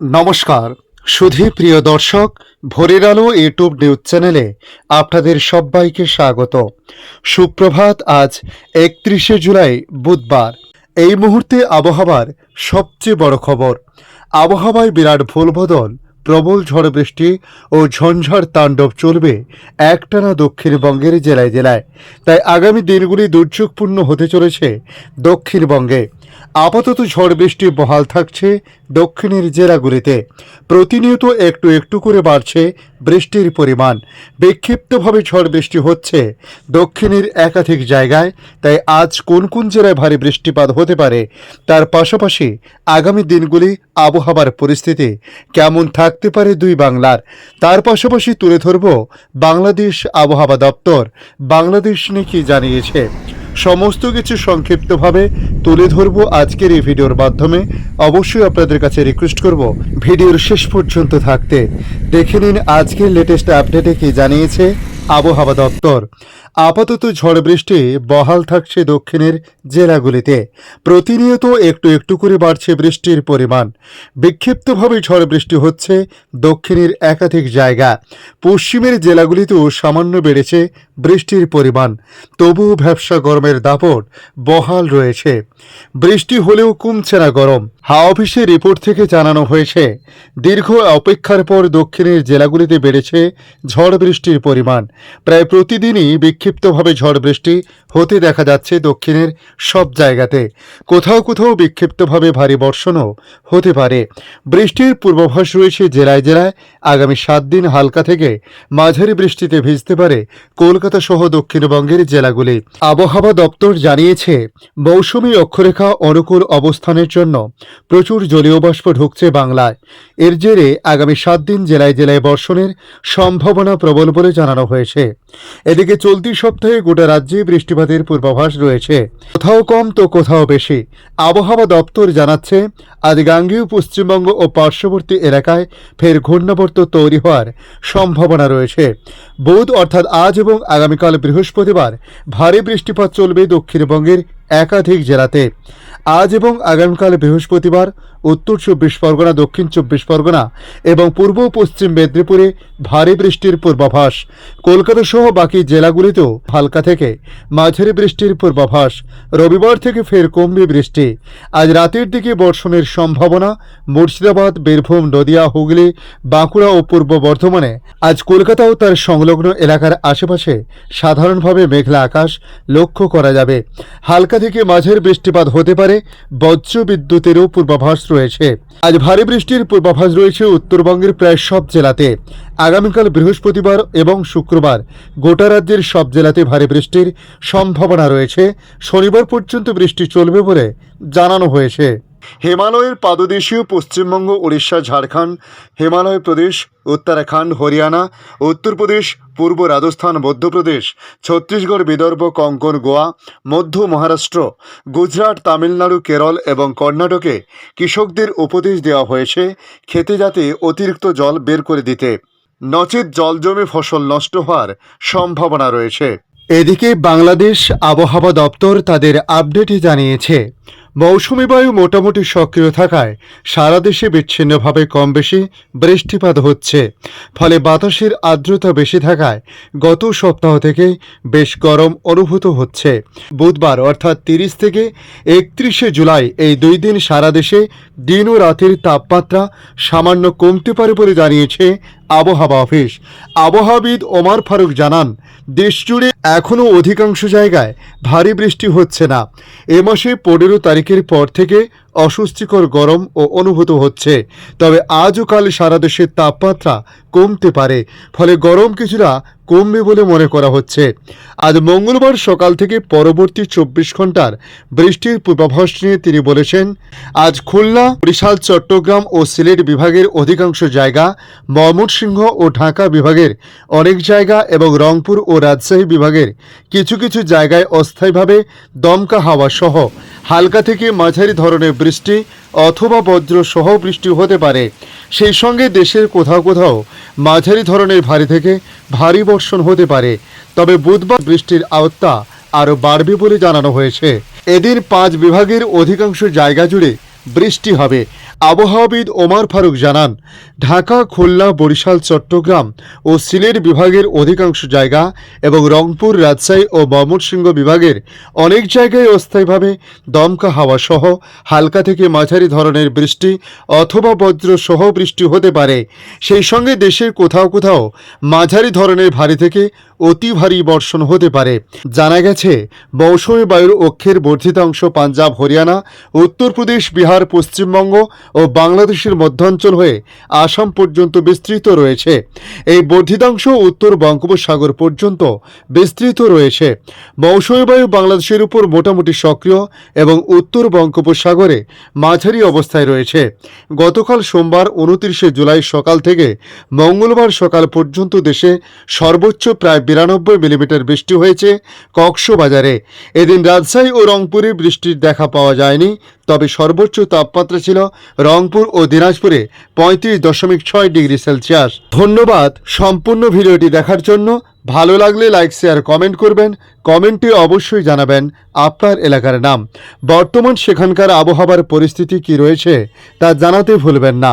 নমস্কার। সুধী প্রিয় দর্শক, ভোরের আলো ইউটিউব নিউজ চ্যানেলে আপনাদের সবাইকে স্বাগত। সুপ্রভাত, আজ একত্রিশে জুলাই, বুধবার। এই মুহূর্তে আবহাওয়ার সবচেয়ে বড় খবর। আবহাওয়ায় বিরাট ভুলবদল, প্রবল ঝড় বৃষ্টি ও ঝঞ্ঝার তাণ্ডব চলবে একটানা দক্ষিণবঙ্গের জেলায় জেলায়। তাই আগামী দিনগুলি দুর্যোগপূর্ণ হতে চলেছে দক্ষিণবঙ্গে। আপাতত ঝড় বৃষ্টি বহাল থাকছে দক্ষিণের জেলাগুলিতে প্রতিনিয়ত একটু একটু করে বাড়ছে বৃষ্টির পরিমাণ। বিক্ষিপ্তভাবে ঝড় বৃষ্টি হচ্ছে দক্ষিণের একাধিক জায়গায়, তাই আজ কোন কোন জেলায় ভারী বৃষ্টিপাত হতে পারে তার পাশাপাশি আগামী দিনগুলি আবহাওয়ার পরিস্থিতি কেমন থাকতে পারে দুই বাংলার। তার পাশাপাশি তুলে ধরব বাংলাদেশ আবহাওয়া দপ্তর। বাংলাদেশ নিয়ে কি জানিয়েছে? সমস্ত কিছু সংক্ষিপ্তভাবে তুলে ধরবো আজকের এই ভিডিওর মাধ্যমে। অবশ্যই আপনাদের কাছে রিকোয়েস্ট করব ভিডিওর শেষ পর্যন্ত থাকতে। দেখে নিন আজকের লেটেস্ট আপডেটে কি জানিয়েছে আবহাওয়া দপ্তর। আপাতত ঝড় বৃষ্টি বহাল থাকছে দক্ষিণের জেলাগুলিতে। প্রতিনিয়ত একটু একটু করে বাড়ছে বৃষ্টির পরিমাণ। বিক্ষিপ্তভাবে ঝড় বৃষ্টি হচ্ছে দক্ষিণের একাধিক জায়গা। পশ্চিমের জেলাগুলিতেও সামান্য বেড়েছে বৃষ্টির পরিমাণ। তবুও ব্যবসা গরমের দাপট বহাল রয়েছে। বৃষ্টি হলেও কমছে না গরম। হাওয়া অফিসের রিপোর্ট থেকে জানানো হয়েছে, দীর্ঘ অপেক্ষার পর দক্ষিণের জেলাগুলিতে বেড়েছে ঝড় বৃষ্টির পরিমাণ। প্রায় প্রতিদিনই বিক্ষিপ্তভাবে ঝড় বৃষ্টি হতে দেখা যাচ্ছে দক্ষিণের সব জায়গাতে। কোথাও কোথাও বিক্ষিপ্তভাবে ভারী বর্ষণও হতে পারে। বৃষ্টির পূর্বাভাস রয়েছে জেলায় জেলায়। আগামী সাত দিন হালকা থেকে মাঝারি বৃষ্টিতে ভিজতে পারে কলকাতা সহ দক্ষিণবঙ্গের জেলাগুলি। আবহাওয়া দপ্তর জানিয়েছে, মৌসুমী অক্ষরেখা অনুকূল অবস্থানের জন্য প্রচুর জলীয় বাষ্প ঢুকছে বাংলায়। এর জেরে আগামী সাত দিন জেলায় জেলায় বর্ষণের সম্ভাবনা প্রবল বলে জানানো হয়েছে। এদিকে চলতি সপ্তাহে গোটা রাজ্যে বৃষ্টিপাতের পূর্বাভাস রয়েছে। কোথাও কম তো কোথাও বেশি। আবহাওয়া দপ্তর জানাচ্ছে, আজ গাঙ্গেয়, পশ্চিমবঙ্গ ও পার্শ্ববর্তী এলাকায় ফের ঘূর্ণাবর্ত তৈরি হওয়ার সম্ভাবনা রয়েছে। বুধ অর্থাৎ আজ এবং আগামীকাল বৃহস্পতিবার ভারী বৃষ্টিপাত চলবে দক্ষিণবঙ্গের একাধিক জেলাতে। আজ এবং আগামীকাল বৃহস্পতিবার উত্তর চব্বিশ পরগনা, দক্ষিণ চব্বিশ পরগনা এবং পূর্ব পশ্চিম মেদিনীপুরে ভারী বৃষ্টির পূর্বাভাস। কলকাতা সহ বাকি জেলাগুলিতেও হালকা থেকে মাঝারি বৃষ্টির পূর্বাভাস। রবিবার থেকে ফের কমবে বৃষ্টি। আজ রাতের দিকে বর্ষণের সম্ভাবনা মুর্শিদাবাদ, বীরভূম, নদিয়া, হুগলি, বাঁকুড়া ও পূর্ব বর্ধমানে। আজ কলকাতা ও তার সংলগ্ন এলাকার আশেপাশে সাধারণভাবে মেঘলা আকাশ লক্ষ্য করা যাবে। হালকা থেকে মাঝের বৃষ্টিপাত হতে পারে বজ্র বিদ্যুতেরও পূর্বাভাস রয়েছে। আজ ভারী বৃষ্টির পূর্বাভাস রয়েছে উত্তরবঙ্গের প্রায় সব জেলাতে। আগামীকাল বৃহস্পতিবার এবং শুক্রবার গোটা রাজ্যের সব জেলাতে ভারী বৃষ্টির সম্ভাবনা রয়েছে। শনিবার পর্যন্ত বৃষ্টি চলবে বলে জানানো হয়েছে। হিমালয়ের পাদদেশীয় পশ্চিমবঙ্গ, উড়িষ্যা, ঝাড়খণ্ড, হিমালয় প্রদেশ, উত্তরাখণ্ড, হরিয়ানা, উত্তরপ্রদেশ, পূর্ব রাজস্থান, মধ্যপ্রদেশ, ছত্তিশগড়, বিদর্ভ, কঙ্কন, গোয়া, মধ্য মহারাষ্ট্র, গুজরাট, তামিলনাড়ু, কেরল এবং কর্ণাটকে কৃষকদের উপদেশ দেওয়া হয়েছে খেতে যাতে অতিরিক্ত জল বের করে দিতে। নচেত জল জমে ফসল নষ্ট হওয়ার সম্ভাবনা রয়েছে। এদিকে বাংলাদেশ আবহাওয়া দপ্তর তাদের আপডেটে জানিয়েছে মৌসুমি বায়ু মোটামুটি সক্রিয় থাকায় সারা দেশে বিচ্ছিন্নভাবে কম বেশি বৃষ্টিপাত হচ্ছে। ফলে বাতাসের আর্দ্রতা বেশি থাকায় গত সপ্তাহ থেকে বেশ গরম অনুভূত হচ্ছে। বুধবার অর্থাৎ তিরিশ থেকে একত্রিশে জুলাই এই দুই দিন সারা দেশে দিন ও রাতের তাপমাত্রা সামান্য কমতে পারে বলে জানিয়েছে আবহাওয়া অফিস। আবহাওয়াবিদ ওমার ফারুক জানান, দেশজুড়ে এখনও অধিকাংশ জায়গায় ভারী বৃষ্টি হচ্ছে না। এ মাসে পনেরো তারিখের পর থেকে অস্বস্তিকর গরম ও অনুভূত হচ্ছে। তবে আজও কাল সারা দেশের তাপমাত্রা কমতে পারে, ফলে গরম কিছুটা কমবে বলে মনে করা হচ্ছে। আজ মঙ্গলবার সকাল থেকে পরবর্তী চব্বিশ ঘণ্টার বৃষ্টির পূর্বাভাস নিয়ে তিনি বলেছেন, আজ খুলনা, বরিশাল, চট্টগ্রাম ও সিলেট বিভাগের অধিকাংশ জায়গা, ময়মনসিংহ ও ঢাকা বিভাগের অনেক জায়গা এবং রংপুর ও রাজশাহী বিভাগের কিছু কিছু জায়গায় অস্থায়ীভাবে দমকা হাওয়া সহ হালকা থেকে মাঝারি ধরনের বৃষ্টি অথবা বজ্র সহ বৃষ্টি হতে পারে। সেই সঙ্গে দেশের কোথাও কোথাও মাঝারি ধরনের ভারী থেকে ভারী বর্ষণ হতে পারে। তবে বুধবার বৃষ্টির আওতা আরও বাড়বে বলে জানানো হয়েছে। এদিন পাঁচ বিভাগের অধিকাংশ জায়গা জুড়ে বৃষ্টি হবে। আবহাওয়াবিদ ওমার ফারুক জানান, ঢাকা, খুলনা, বরিশাল, চট্টগ্রাম ও সিলেট বিভাগের অধিকাংশ জায়গা এবং রংপুর, রাজশাহী ও ময়মনসিংহ বিভাগের অনেক জায়গায় অস্থায়ীভাবে দমকা হাওয়া সহ হালকা থেকে মাঝারি ধরনের বৃষ্টি অথবা বজ্র সহ বৃষ্টি হতে পারে। সেই সঙ্গে দেশের কোথাও কোথাও মাঝারি ধরনের ভারী থেকে অতি ভারী বর্ষণ হতে পারে। জানা গেছে, মৌসুমী বায়ুর অক্ষের বর্ধিতাংশ পাঞ্জাব, হরিয়ানা, উত্তরপ্রদেশ, বিহার, পশ্চিমবঙ্গ ও বাংলাদেশের মধ্যাঞ্চল হয়ে আসাম পর্যন্ত বিস্তৃত রয়েছে। এই বর্ধিতাংশ উত্তর বঙ্গোপসাগর পর্যন্ত বিস্তৃত রয়েছে। মৌসুমী বায়ু বাংলাদেশের উপর মোটামুটি সক্রিয় এবং উত্তর বঙ্গোপসাগরে মাঝারি অবস্থায় রয়েছে। গতকাল সোমবার উনত্রিশে জুলাই সকাল থেকে মঙ্গলবার সকাল পর্যন্ত দেশে সর্বোচ্চ প্রায় বিরানব্বই মিলিমিটার বৃষ্টি হয়েছে কক্সবাজারে। এদিন রাজশাহী ও রংপুরে বৃষ্টির দেখা পাওয়া যায়নি, তবে সর্বোচ্চ তাপমাত্রা ছিল রংপুর ও দিনাজপুরে পঁয়ত্রিশ দশমিক ছয় ডিগ্রি সেলসিয়াস। ধন্যবাদ সম্পূর্ণ ভিডিওটি দেখার জন্য। ভালো লাগলে লাইক, শেয়ার, কমেন্ট করবেন। কমেন্টে অবশ্যই জানাবেন আপনার এলাকার নাম। বর্তমান সেখানকার আবহাওয়ার পরিস্থিতি কি রয়েছে তা জানাতে ভুলবেন না।